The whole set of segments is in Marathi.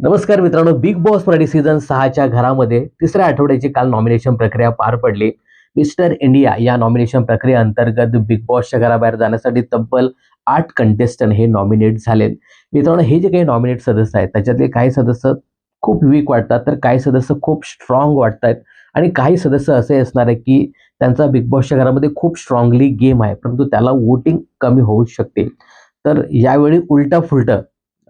नमस्कार मित्रांनो बिग बॉस मराठी सीझन सहाच्या घरामध्ये तिसऱ्या आठवड्याची काल नॉमिनेशन प्रक्रिया पार पडली. मिस्टर इंडिया या नॉमिनेशन प्रक्रियेअंतर्गत बिग बॉसच्या घराबाहेर जाण्यासाठी तब्बल आठ कंटेस्टंट हे नॉमिनेट झालेत मित्रांनो हे जे काही नॉमिनेट सदस्य आहेत त्याच्यातले काही सदस्य खूप वीक वाटतात तर काही सदस्य खूप स्ट्रॉंग वाटतात. आणि काही सदस्य असे असणार आहे की त्यांचा बिग बॉसच्या घरामध्ये खूप स्ट्रॉंगली गेम आहे परंतु त्याला वोटिंग कमी होऊ शकते. तर यावेळी उलटा फुलटं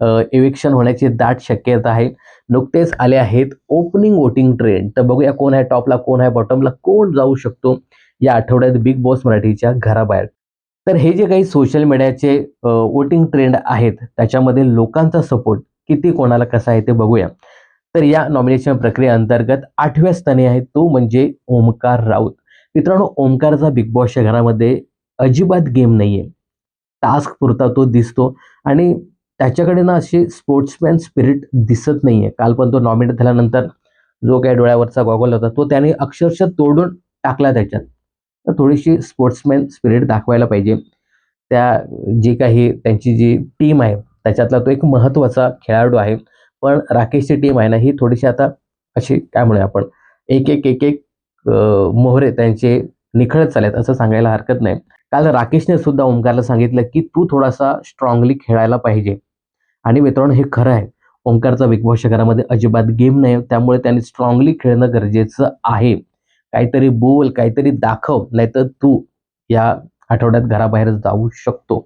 इविक्शन होण्याची दाट शक्यता आहे. नुकतेच आले आहेत ओपनिंग वोटिंग ट्रेंड तर बघूया कोण आहे टॉपला कोण आहे बॉटमला कोण जाऊ शकतो या आठवड्यात बिग बॉस मराठीच्या घराबाहेर. तर हे जे काही सोशल मीडियाचे वोटिंग ट्रेंड आहेत त्याच्यामध्ये लोकांचा सपोर्ट किती कोणाला कसा आहे ते बघूया. तर या नॉमिनेशन प्रक्रियेअंतर्गत आठव्या स्थानी आहे तो म्हणजे ओमकार राऊत. मित्रांनो ओमकारचा बिग बॉसच्या घरामध्ये अजिबात गेम नाहीये. टास्क पुरता तो दिसतो आणि त्याच्याकडे ना अशी स्पोर्ट्समॅन स्पिरिट दिसत नाही आहे काल पण तो नॉमिनेट झाल्यानंतर जो काही डोळ्यावरचा गॉगल होता तो त्याने अक्षरशः तोडून टाकला त्याच्यात. तर थोडीशी स्पोर्ट्समॅन स्पिरिट दाखवायला पाहिजे. त्या जी काही त्यांची जी टीम आहे त्याच्यातला तो एक महत्त्वाचा खेळाडू आहे. पण राकेशची टीम आहे ना ही थोडीशी आता अशी काय म्हणूया आपण एक एक एक एक मोहरे त्यांचे निखळत चालेत असं सांगायला हरकत नाही. काल राकेशने सुद्धा ओमकारला सांगितलं की तू थोडासा स्ट्रॉंगली खेळायला पाहिजे. आणि मित्रांनो हे खरं आहे. ओंकारचा बिग बॉस घरामध्ये अजिबात गेम नाही. त्यामुळे त्याने स्ट्रॉंगली खेळणं गरजेचं आहे. काहीतरी बोल काहीतरी दाखव नाहीतर तू या आठवड्यात घराबाहेर जाऊ शकतो.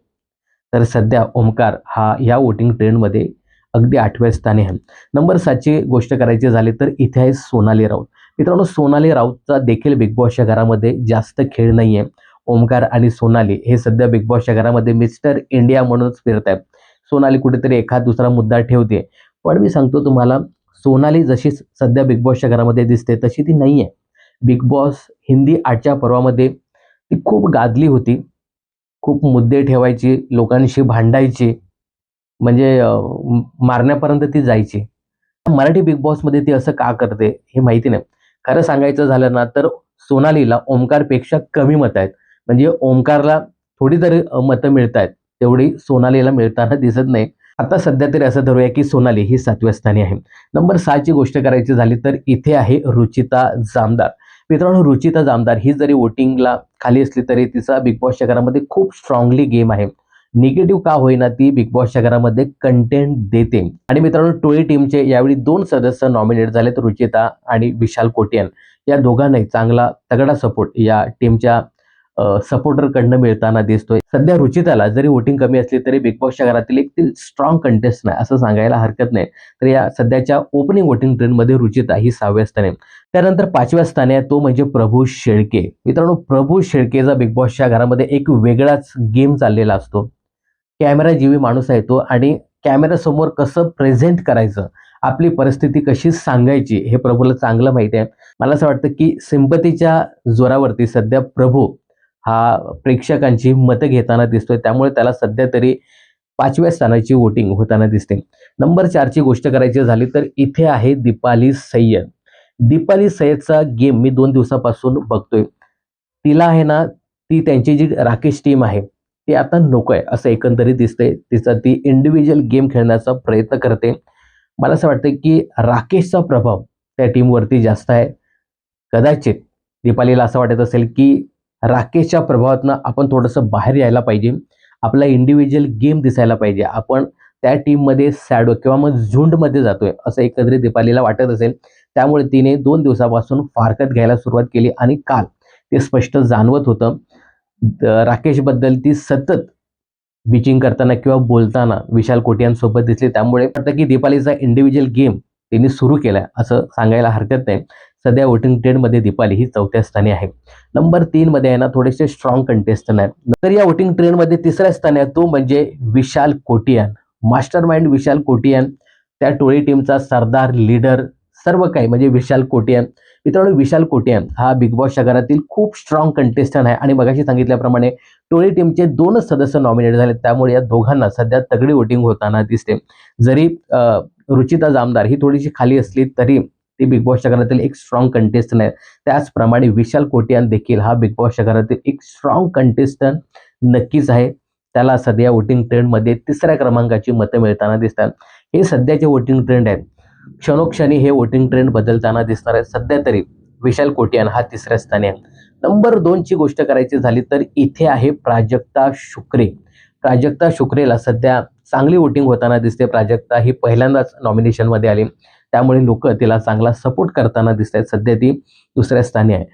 तर सध्या ओंकार हा या वोटिंग ट्रेंडमध्ये अगदी आठव्या स्थानी आहे. नंबर सातची गोष्ट करायची झाली तर इथे आहे सोनाली राऊत. मित्रांनो सोनाली राऊतचा देखील बिग बॉसच्या घरामध्ये जास्त खेळ नाही आहे ओमकार आणि सोनाली हे सध्या बिग बॉसच्या घरामध्ये मिस्टर इंडिया म्हणूनच फिरत आहेत सोनाली कुठेतरी एखाद दुसरा मुद्दा ठेवते. पण मी सांगतो तुम्हाला सोनाली जशी सध्या बिग बॉसच्या घरामध्ये दिसते तशी ती नाही आहे बिग बॉस हिंदी आजच्या पर्वामध्ये ती खूप गादली होती. खूप मुद्दे ठेवायची लोकांशी भांडायची म्हणजे मारण्यापर्यंत ती जायची. मराठी बिग बॉसमध्ये ती असं का करते हे माहिती नाही. खरं सांगायचं झालं ना तर सोनालीला ओमकारपेक्षा कमी मतं आहेत. म्हणजे ओमकारला थोडी तरी मतं मिळत आहेत तेवढी सोनालीला मिळताना दिसत नाही. आता सध्या तरी असं धरूया की सोनाली ही सातव्या स्थानी आहे. नंबर सहाची गोष्ट करायची झाली तर इथे आहे रुचिता जामदार. मित्रांनो रुचिता जामदार ही जरी वोटिंगला खाली असली तरी तिचा बिग बॉसच्या घरामध्ये खूप स्ट्रॉंगली गेम आहे. निगेटिव्ह का होईना ती बिग बॉसच्या घरामध्ये कंटेंट देते. आणि मित्रांनो टोळी टीमचे यावेळी दोन सदस्य नॉमिनेट झालेत रुचिता आणि विशाल कोटियन. या दोघांनाही चांगला तगडा सपोर्ट या टीमच्या सपोर्टरकडनं मिळताना दिसतोय. सध्या रुचिताला जरी वोटिंग कमी असली तरी बिग बॉसच्या घरातील एक स्ट्रॉंग कंटेस्ट नाही असं सांगायला हरकत नाही. तर या सध्याच्या ओपनिंग वोटिंग ट्रेंडमध्ये रुचिता ही सहाव्या स्थानी आहे. त्यानंतर पाचव्या स्थानी आहे तो म्हणजे प्रभू शेळके. मित्रांनो प्रभू शेळकेचा बिग बॉसच्या घरामध्ये एक वेगळाच गेम चाललेला असतो. कॅमेरा जीवी माणूस आहे तो आणि कॅमेऱ्यासमोर कसं प्रेझेंट करायचं आपली परिस्थिती कशी सांगायची हे प्रभूला चांगलं माहिती आहे. मला असं वाटतं की सिंपतीच्या जोरावरती सध्या प्रभू हा प्रेक्षकांची मतं घेताना दिसतोय. त्यामुळे त्याला सध्या तरी पाचव्या स्थानाची वोटिंग होताना दिसते. नंबर चारची गोष्ट करायची झाली तर इथे आहे दीपाली सय्यद. दीपाली सय्यदचा गेम मी दोन दिवसापासून बघतोय. तिला आहे ना ती त्यांची जी राकेश टीम आहे ती आता नको आहे. असं एकंदरीत दिसते तिचा ती इंडिव्हिज्युअल गेम खेळण्याचा प्रयत्न करते. मला असं वाटतं की राकेशचा प्रभाव त्या टीमवरती जास्त आहे. कदाचित दीपालीला असं वाटत असेल की राकेशच्या प्रभावातनं आपण थोडंसं बाहेर यायला पाहिजे. आपला इंडिव्हिज्युअल गेम दिसायला पाहिजे. आपण त्या टीममध्ये सॅडो किंवा मग झुंडमध्ये जातोय असं एकंदरीत दीपालीला वाटत असेल. त्यामुळे तिने दोन दिवसापासून फारकत घ्यायला सुरुवात केली आणि काल ते स्पष्ट जाणवत होतं. द- राकेशबद्दल ती सतत बिचिंग करताना किंवा बोलताना विशाल कोटियांसोबत दिसली. त्यामुळे वाटतं की दीपालीचा इंडिव्हिज्युअल गेम त्यांनी सुरू केलाय असं सांगायला हरकत नाही. सध्या वोटिंग ट्रेंडमध्ये दीपाली ही चौथ्या स्थानी आहे. नंबर तीन मध्ये आहे ना थोडेसे स्ट्रॉंग कंटेस्टंट आहेत तर या वोटिंग ट्रेंडमध्ये तिसऱ्या स्थानी आहे तो म्हणजे विशाल कोटियान. Mastermind Vishal Kotian. त्या टोळी टीमचा सरदार लीडर सर्व काही म्हणजे विशाल कोटियान. मित्रांनो विशाल कोटियान हा बिग बॉस शहरातील खूप स्ट्रॉंग कंटेस्टंट आहे. आणि मगाशी सांगितल्याप्रमाणे टोळी टीमचे दोनच सदस्य नॉमिनेट झाले त्यामुळे या दोघांना सध्या तगडी वोटिंग होताना दिसते. जरी रुचिता जामदार ही थोडीशी खाली असली तरी ती बिग बॉसच्या घरातील एक स्ट्रॉंग कंटेस्टंट आहे. त्याचप्रमाणे विशाल कोटियान देखील हा बिग बॉसच्या घरातील एक स्ट्रॉंग कंटेस्टंट नक्कीच आहे. त्याला सध्या वोटिंग ट्रेंडमध्ये तिसऱ्या क्रमांकाची मतं मिळताना दिसतात. हे सध्याचे वोटिंग ट्रेंड आहेत. क्षणोक्षणी हे वोटिंग ट्रेंड बदलताना दिसणार आहे सध्या तरी विशाल कोटियान हा तिसऱ्या स्थानी आहे. नंबर दोनची गोष्ट करायची झाली तर इथे आहे प्राजक्ता शुक्रे. प्राजक्ता शुक्रेला सध्या चांगली वोटिंग होताना दिसते. प्राजक्ता ही पहिल्यांदाच नॉमिनेशनमध्ये आली. त्यामुळे लोक तिला चांगला सपोर्ट करताना दिसत आहेत सध्या ती दुसऱ्या स्थानी आहे.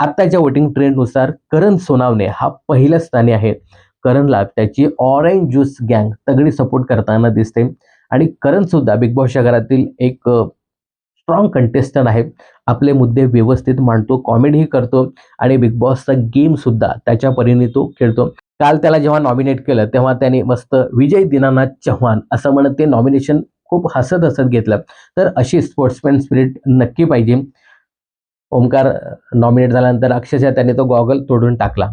आत्ताच्या वोटिंग ट्रेंडनुसार करण सोनावणे हा पहिल्या स्थानी आहे. करणला त्याची ऑरेंज ज्यूस गँग तगडी सपोर्ट करताना दिसते. आणि करण सुद्धा बिग बॉसच्या घरातील एक स्ट्रॉंग कंटेस्टंट आहे. आपले मुद्दे व्यवस्थित मांडतो कॉमेडीही करतो आणि बिग बॉसचा गेम सुद्धा त्याच्या परीने तो खेळतो. काल त्याला जेव्हा नॉमिनेट केलं तेव्हा त्याने मस्त विजय दिनानाथ चव्हाण असं म्हणत ते नॉमिनेशन खूप हसत हसत घेतलं. तर अशी स्पोर्ट्समॅन स्पिरिट नक्की पाहिजे. ओमकार नॉमिनेट झाल्यानंतर अक्षरशः त्याने तो गॉगल तोडून टाकला.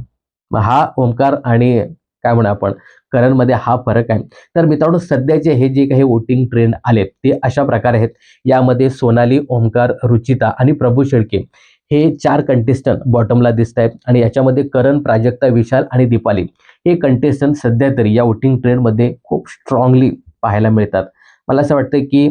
हा ओमकार आणि काय म्हणू आपण करणमध्ये हा फरक आहे. तर मित्रांनो सध्याचे हे जे काही वोटिंग ट्रेंड आलेत ते अशा प्रकारे आहेत. यामध्ये सोनाली ओमकार रुचिता आणि प्रभू शेळके. हे चार कंटेस्टंट बॉटमला दिसत आहेत आणि याच्यामध्ये करण प्राजक्ता विशाल आणि दीपाली. हे कंटेस्टंट सध्या तरी या वोटिंग ट्रेंडमध्ये खूप स्ट्रॉंगली पाहायला मिळतात. मला असं वाटतं की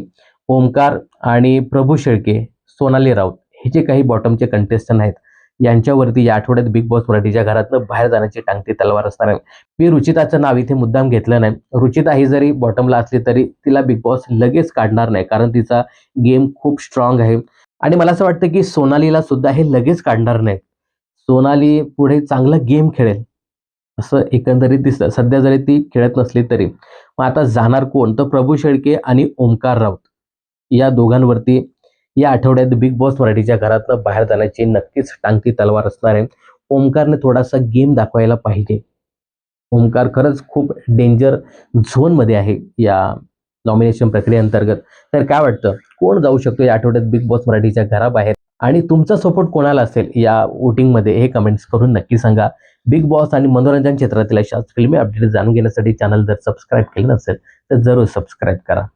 ओमकार आणि प्रभू शेळके सोनाली राऊत हे जे काही बॉटमचे कंटेस्टंट आहेत यांच्यावरती या आठवड्यात बिग बॉस मराठीच्या घरातनं बाहेर जाण्याची टांगती तलवार असणार आहे. मी रुचिताचं नाव इथे मुद्दाम घेतलं नाही. रुचिता ही जरी बॉटमला असली तरी तिला बिग बॉस लगेच काढणार नाही कारण तिचा गेम खूप स्ट्रॉंग आहे. आणि मला असं वाटतं की सोनालीला सुद्धा हे लगेच काढणार नाहीत. सोनाली पुढे चांगला गेम खेळेल. असं एकंदरीत दिसतं सध्या जरी ती खेळत नसली तरी. मग आता जाणार कोण? तर प्रभू शेळके आणि ओमकार राऊत. या दोघांवरती या आठवड्यात बिग बॉस मराठीच्या घरातनं बाहेर जाण्याची नक्कीच टांगती तलवार असणार आहे. ओमकारने थोडासा गेम दाखवायला पाहिजे. ओमकार खरंच खूप डेंजर झोनमध्ये आहे या नॉमिनेशन प्रक्रियेअंतर्गत तर काय वाटतं? कोण जाऊ शकतो या आठवड्यात बिग बॉस मराठीच्या घराबाहेर? आणि तुमचा सपोर्ट कोणाला असेल या वोटिंगमध्ये हे कमेंट्स करून नक्की सांगा. बिग बॉस आणि मनोरंजन क्षेत्रातील अशाच फिल्मी अपडेट जाणून घेण्यासाठी चॅनल जर सबस्क्राईब केलं नसेल तर जरूर सबस्क्राईब करा.